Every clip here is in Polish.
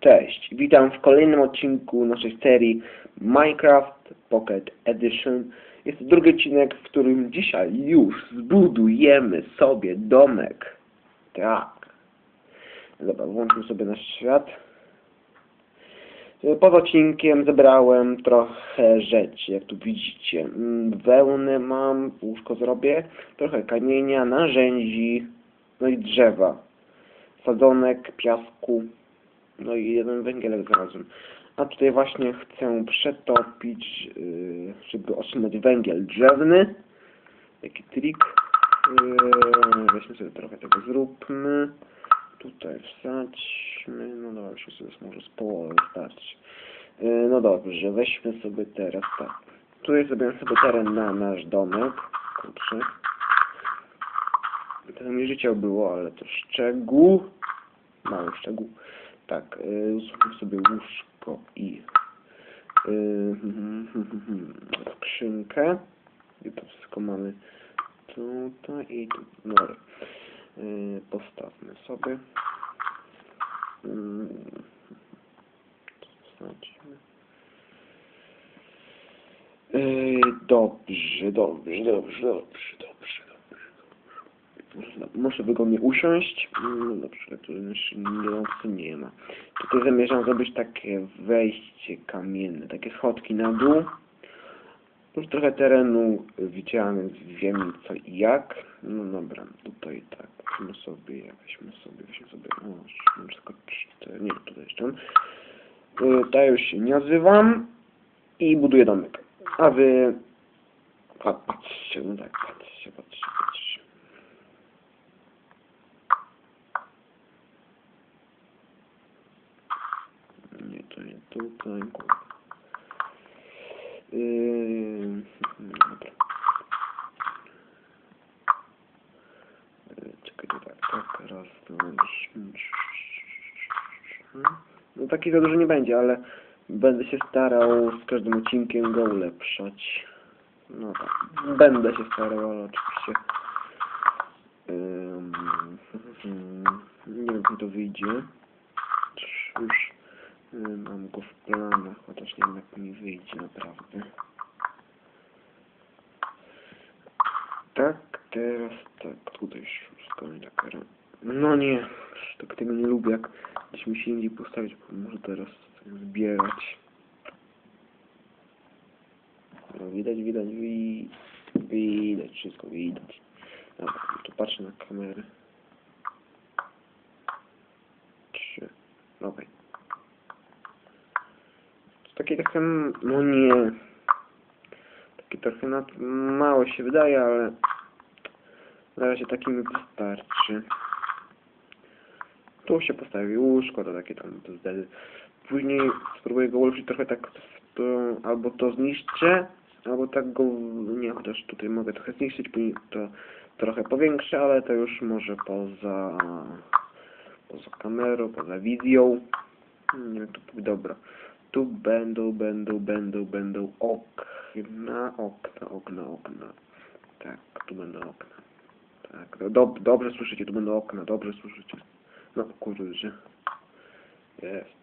Cześć, witam w kolejnym odcinku naszej serii Minecraft Pocket Edition. Jest to drugi odcinek, w którym dzisiaj już zbudujemy sobie domek. Tak. Dobra, włączmy sobie nasz świat. Poza odcinkiem zebrałem trochę rzeczy, jak tu widzicie. Mm, Wełnę mam, łóżko zrobię, trochę kamienia, narzędzi, no i drzewa. Sadzonek, piasku, no i jeden węgielek znalazłem. A tutaj właśnie chcę przetopić, yy, żeby otrzymać węgiel drzewny. Taki trik. Yy, weźmy sobie trochę tego zróbmy. Tutaj wsadźmy. No dobra, weźmy sobie może z połowy wystarczy. Yy, no dobrze, weźmy sobie teraz tak. Tutaj zrobiłem sobie teren na nasz domek. Kurczę. To mi życia było, ale to szczegół. Mały szczegół. Tak, yy, sobie łóżko i yy, skrzynkę. I to wszystko mamy tutaj i tu. No, yy, postawmy sobie. Yy, dobrze, dobrze, dobrze, dobrze. Muszę wygodnie usiąść. No dobrze, tu już nic nie ma. Tutaj zamierzam zrobić takie wejście kamienne, takie schodki na dół. Już trochę terenu widziałem, więc wiem co i jak. No dobra, tutaj tak, weźmy sobie, weźmy sobie, weźmy sobie, o, wszystko cztery, nie, tutaj jeszcze. Yy, Ja już się nie odzywam i buduję domek. A wy... Pa- Patrzcie, no tak, patrzcie, patrzcie, patrzcie. Nie, to nie tutaj. Yy, dobra. Yy, Czekaj, to tak, raz, dwa. No taki za dużo nie będzie, ale będę się starał z każdym odcinkiem go ulepszać. No tak, będę się starał, ale oczywiście ym, nie wiem, jak to wyjdzie. Już mam go w planach, chociaż nie wiem, jak mi wyjdzie naprawdę. Tak, teraz tak, tutaj wszystko nie tak No nie, tak tego nie lubię, jak gdzieś mi się indziej postawić, bo może teraz tak zbierać. No, widać, widać, wi... widać, wszystko widać. Dobra, tu patrzę na kamerę. Trzy. Dobra. To m- no nie. Takie trochę nad... mało się wydaje, ale na razie taki mi wystarczy. Tu się postawi łóżko, to takie tam to zdezy. Później spróbuję go ulepszyć trochę tak, to, albo to zniszczę, albo tak go, nie, chociaż tutaj mogę trochę zniszczyć, później to trochę powiększę, ale to już może poza, poza kamerą, poza wizją. Nie wiem, tu dobra. Tu będą, będą, będą, będą okna, okna, okna, okna. Tak, tu będą okna. Tak, do, dob- dobrze słyszycie, tu będą okna, dobrze słyszycie. No że jest.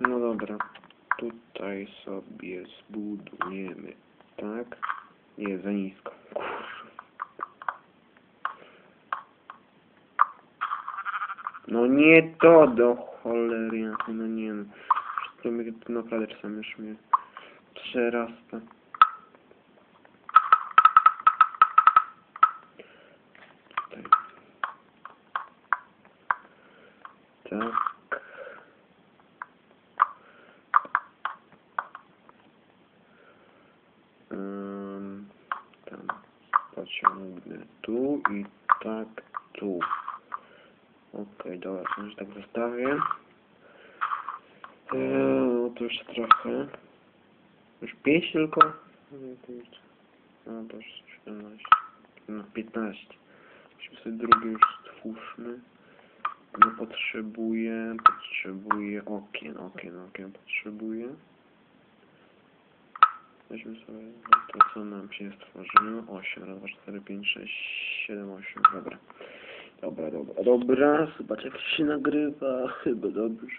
No dobra, tutaj sobie zbudujemy, tak? Nie, za nisko. Kurwa. No nie to do cholery, jasne, no nie no. Wszystko mnie to naprawdę czasami już mnie przerasta. Tutaj. Tak. Ym, tam pociągnę tu i tak tu. Okej, dobra, to już tak zostawię. Eee, to jeszcze trochę. Już 5 tylko? No to już 17. No 15. Musimy sobie drugi już stwórzmy. No potrzebuję, potrzebuję okien, okien, okien potrzebuję. Weźmy sobie to, co nam się stworzyło. 8, raz, dwa, cztery, pięć, sześć, siedem, osiem. Dobra. Dobra, dobra, dobra. Zobacz jak się nagrywa. Chyba dobrze.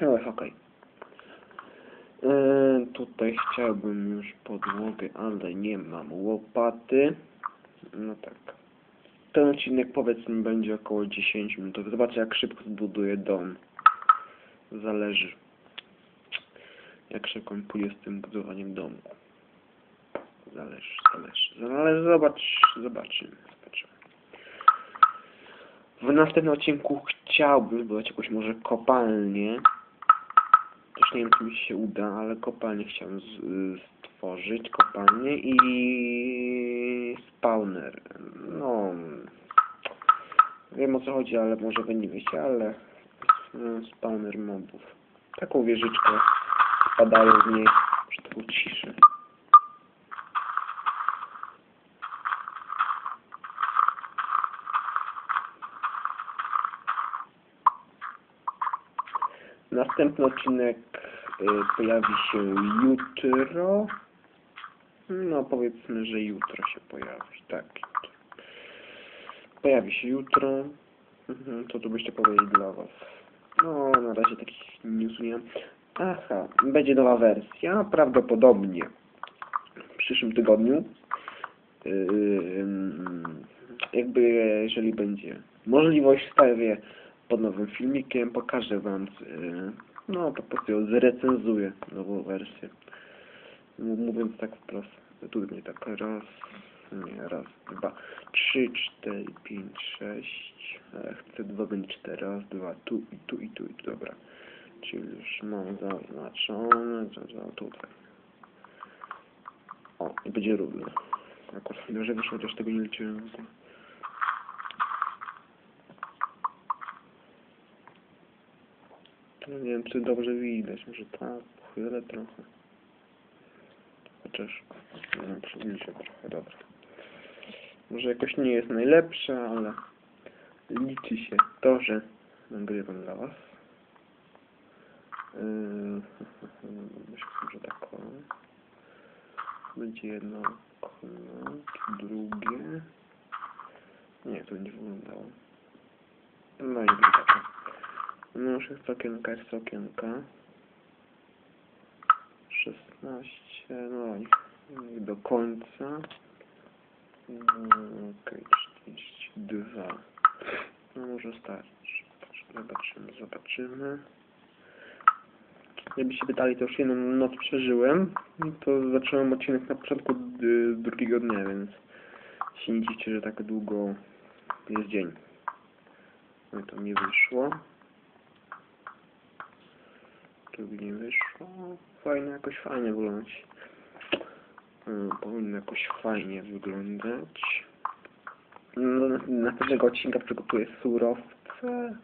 Ale okej. E, tutaj chciałbym już podłogę, ale nie mam łopaty. No tak. Ten odcinek powiedzmy będzie około 10 minut. Zobaczę jak szybko zbuduję dom. Zależy. Jak szybko mi z tym budowaniem domu. Zależy, zależy. No, Ale zobacz, zobaczymy, zobaczymy. W następnym odcinku chciałbym zbudować jakąś może kopalnię. Też nie wiem, czy mi się uda, ale kopalnię chciałem y, stworzyć. Kopalnię i spawner. No, wiem o co chodzi, ale może wy nie wiecie, ale spawner mobów. Taką wieżyczkę spadają z niej, Następny odcinek y, pojawi się jutro. No powiedzmy, że jutro się pojawi, tak. Pojawi się jutro. Mhm, co tu byście powiedzieć dla was? No, na razie takich newsów nie mam. Aha, będzie nowa wersja, prawdopodobnie w przyszłym tygodniu. Yy, jakby jeżeli będzie możliwość, wstawię pod nowym filmikiem, pokażę wam, yy, no po prostu ją zrecenzuję, nową wersję. Mówiąc tak wprost, tu mnie tak raz, nie, raz, dwa, trzy, cztery, pięć, sześć, e, chcę dwa, będzie cztery, raz, dwa, tu i tu i tu i tu, dobra. Czyli już mam zaznaczone, zaznaczone tutaj. O, i będzie równo. Akurat dobrze wyszło, też tego nie liczyłem. w ogóle. Nie wiem, czy dobrze widać, może tak, chwilę trochę. Chociaż, nie wiem, trochę, dobra. Może jakoś nie jest najlepsze, ale liczy się to, że nagrywam dla was. Yy, myślę, że tak o. Będzie jedno okno, drugie. Nie, to będzie wyglądało. No i. No już jest okienka, jest okienka. 16, no i i do końca. Mm, Okej, 42. No może starczy. Zobaczymy, zobaczymy. Jakbyście pytali, to już jedną noc przeżyłem. To zacząłem odcinek na początku drugiego dnia, więc się nie dziwcie, że tak długo jest dzień. No to mi wyszło. Tu nie wyszło. Fajnie, jakoś fajnie wyglądać. Mm, Powinno jakoś fajnie wyglądać. No, na- następnego odcinka przygotuję surowce,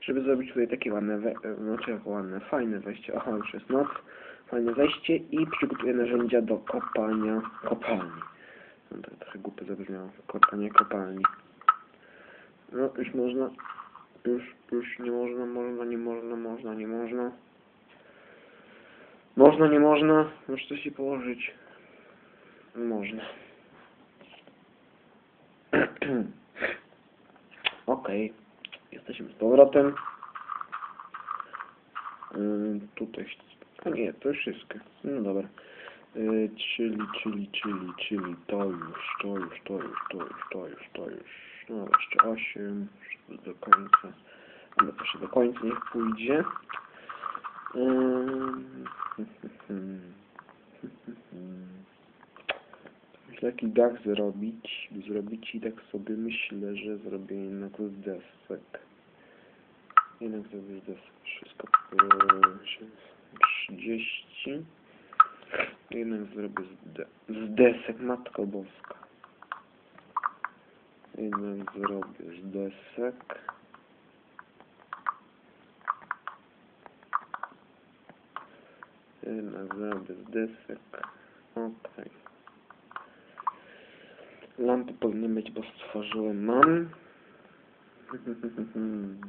żeby zrobić tutaj takie ładne, we, znaczy jak ładne, fajne wejście. Aha, już jest noc. Fajne wejście i przygotuję narzędzia do kopania kopalni. No to trochę głupio zabrzmiało. Kopanie kopalni. No, już można. Już, już nie można, można, nie można, można, nie można. Można, nie można. Już coś się położyć. Można. Okej. Jesteśmy z powrotem. Ym, tutaj. A nie, to już wszystko. No dobra. Yy, czyli, czyli, czyli, czyli to już, to już, to już, to już, to już, to już. No jeszcze 8, do końca. To się do końca niech pójdzie. Ym, Myślę, jaki dach zrobić. Zrobić i tak sobie myślę, że zrobię jednak z desek. Jednak zrobię z desek. Wszystko po 30. Jednak zrobię z, de z desek, Matko Boska. Jednak zrobię z desek. Jednak zrobię z desek. Okej. Lampy powinny być, bo stworzyłem mam.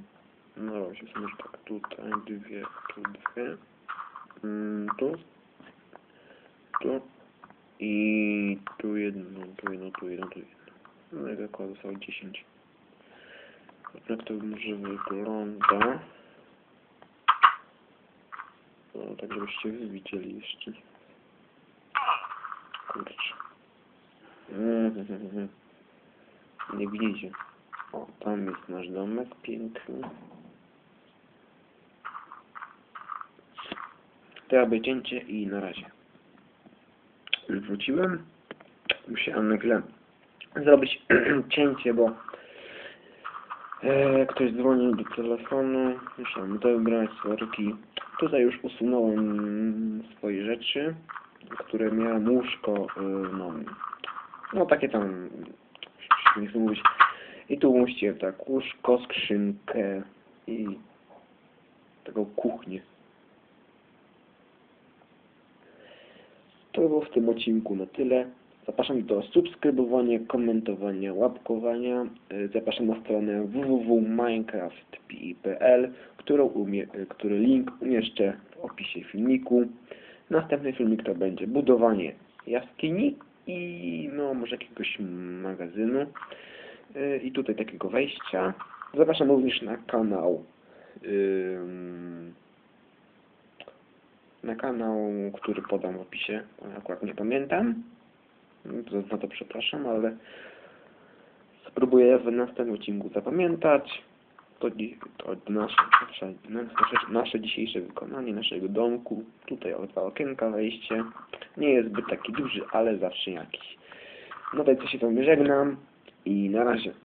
No właśnie, może tak tutaj dwie, tu dwie. Mm, tu. Tu. I tu jedno, tu jedno, tu jedno, tu jedno. No i tak zostało 10. Jak to może wygląda? No, tak żebyście wy widzieli jeszcze. Kurczę. Nie widzicie. O, tam jest nasz domek piękny. Teraz cięcie i na razie. Wróciłem. Musiałem nagle zrobić cięcie, bo e, ktoś dzwonił do telefonu. Musiałem odebrać sorki. Tutaj już usunąłem swoje rzeczy, które miałem łóżko, e, no, no takie tam, nie chcę mówić. I tu umieściłem tak łóżko, skrzynkę i taką kuchnię. To było w tym odcinku na tyle. Zapraszam do subskrybowania, komentowania, łapkowania. Zapraszam na stronę www.minecraft.pl, który link umieszczę w opisie filmiku. Następny filmik to będzie budowanie jaskini i no może jakiegoś magazynu. I tutaj takiego wejścia. Zapraszam również na kanał na kanał, który podam w opisie. Akurat nie pamiętam. Za to przepraszam, ale spróbuję w następnym odcinku zapamiętać. To, to nasze, nasze, nasze, dzisiejsze wykonanie naszego domku. Tutaj o dwa okienka wejście. Nie jest zbyt taki duży, ale zawsze jakiś. No to co się wam żegnam i na razie.